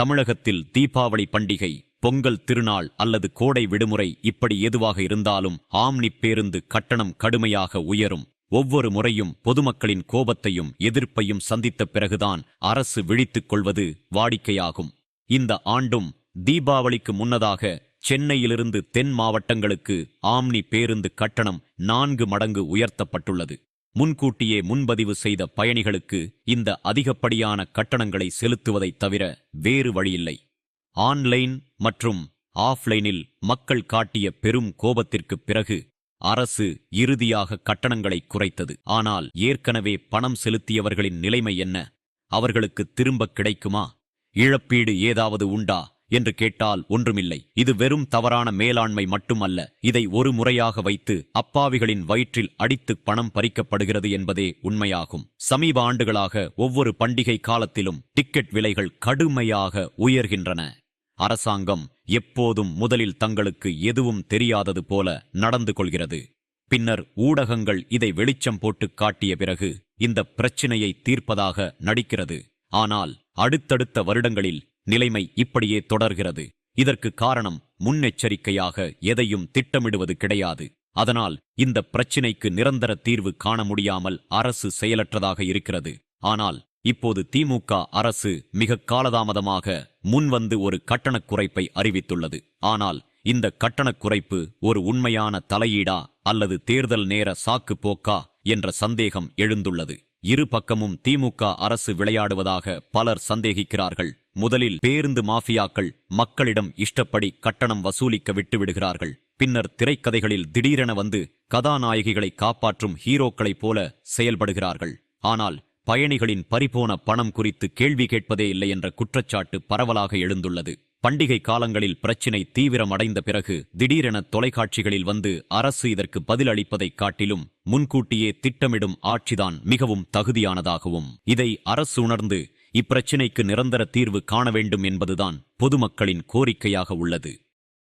தமிழகத்தில் தீபாவளி பண்டிகை பொங்கல் திருநாள் அல்லது கோடை விடுமுறை இப்படி எதுவாக இருந்தாலும் ஆம்னி பேருந்து கட்டணம் கடுமையாக உயரும். ஒவ்வொரு முறையும் பொதுமக்களின் கோபத்தையும் எதிர்ப்பையும் சந்தித்த பிறகுதான் அரசு விழித்துக் கொள்வது வாடிக்கையாகும். இந்த ஆண்டும் தீபாவளிக்கு முன்னதாக சென்னையிலிருந்து தென் மாவட்டங்களுக்கு ஆம்னி பேருந்து கட்டணம் நான்கு மடங்கு உயர்த்தப்பட்டுள்ளது. முன்கூட்டியே முன்பதிவு செய்த பயணிகளுக்கு இந்த அதிகப்படியான கட்டணங்களை செலுத்துவதைத் தவிர வேறு வழியில்லை. ஆன்லைன் மற்றும் ஆஃப்லைனில் மக்கள் காட்டிய பெரும் கோபத்திற்குப் பிறகு அரசு இறுதியாக கட்டணங்களை குறைத்தது. ஆனால் ஏற்கனவே பணம் செலுத்தியவர்களின் நிலைமை என்ன? அவர்களுக்கு திரும்ப கிடைக்குமா? இழப்பீடு ஏதாவது உண்டா? என்று கேட்டால் ஒன்றுமில்லை. இது வெறும் தவறான மேலாண்மை மட்டுமல்ல. இதை ஒரு முறையாக வைத்து அப்பாவிகளின் வயிற்றில் அடித்து பணம் பறிக்கப்படுகிறது என்பதே உண்மையாகும். சமீப ஆண்டுகளாக ஒவ்வொரு பண்டிகை காலத்திலும் டிக்கெட் விலைகள் கடுமையாக உயர்கின்றன. அரசாங்கம் எப்போதும் முதலில் தங்களுக்கு எதுவும் தெரியாதது போல நடந்து கொள்கிறது. பின்னர் ஊடகங்கள் இதை வெளிச்சம் போட்டு காட்டிய பிறகு இந்த பிரச்சினையை தீர்ப்பதாக நடிக்கிறது. ஆனால் அடுத்தடுத்த வருடங்களில் நிலைமை இப்படியே தொடர்கிறது. இதற்கு காரணம் முன்னெச்சரிக்கையாக எதையும் திட்டமிடுவது கிடையாது. அதனால் இந்த பிரச்சினைக்கு நிரந்தர தீர்வு காண முடியாமல் அரசு செயலற்றதாக இருக்கிறது. ஆனால் இப்போது திமுக அரசு மிக காலதாமதமாக முன்வந்து ஒரு கட்டணக் குறைப்பை அறிவித்துள்ளது. ஆனால் இந்த கட்டணக் குறைப்பு ஒரு உண்மையான தலையீடா அல்லது தேர்தல் நேர சாக்கு போக்கா என்ற சந்தேகம் எழுந்துள்ளது. இரு பக்கமும் திமுக அரசு விளையாடுவதாக பலர் சந்தேகிக்கிறார்கள். முதலில் பேருந்து மாஃபியாக்கள் மக்களிடம் இஷ்டப்படி கட்டணம் வசூலிக்க விட்டுவிடுகிறார்கள். பின்னர் திரைக்கதைகளில் திடீரென வந்து கதாநாயகிகளை காப்பாற்றும் ஹீரோக்களைப் போல செயல்படுகிறார்கள். ஆனால் பயணிகளின் பறிபோன பணம் குறித்து கேள்வி கேட்பதே இல்லை என்ற குற்றச்சாட்டு பரவலாக எழுந்துள்ளது. பண்டிகை காலங்களில் பிரச்சினை தீவிரமடைந்த பிறகு திடீரென தொலைக்காட்சிகளில் வந்து அரசு இதற்கு பதிலளிப்பதைக் காட்டிலும் முன்கூட்டியே திட்டமிடும் ஆட்சிதான் மிகவும் தகுதியானதாகவும் இதை அரசு உணர்ந்து இப்பிரச்சினைக்கு நிரந்தர தீர்வு காண வேண்டும் என்பதுதான் பொதுமக்களின் கோரிக்கையாக உள்ளது.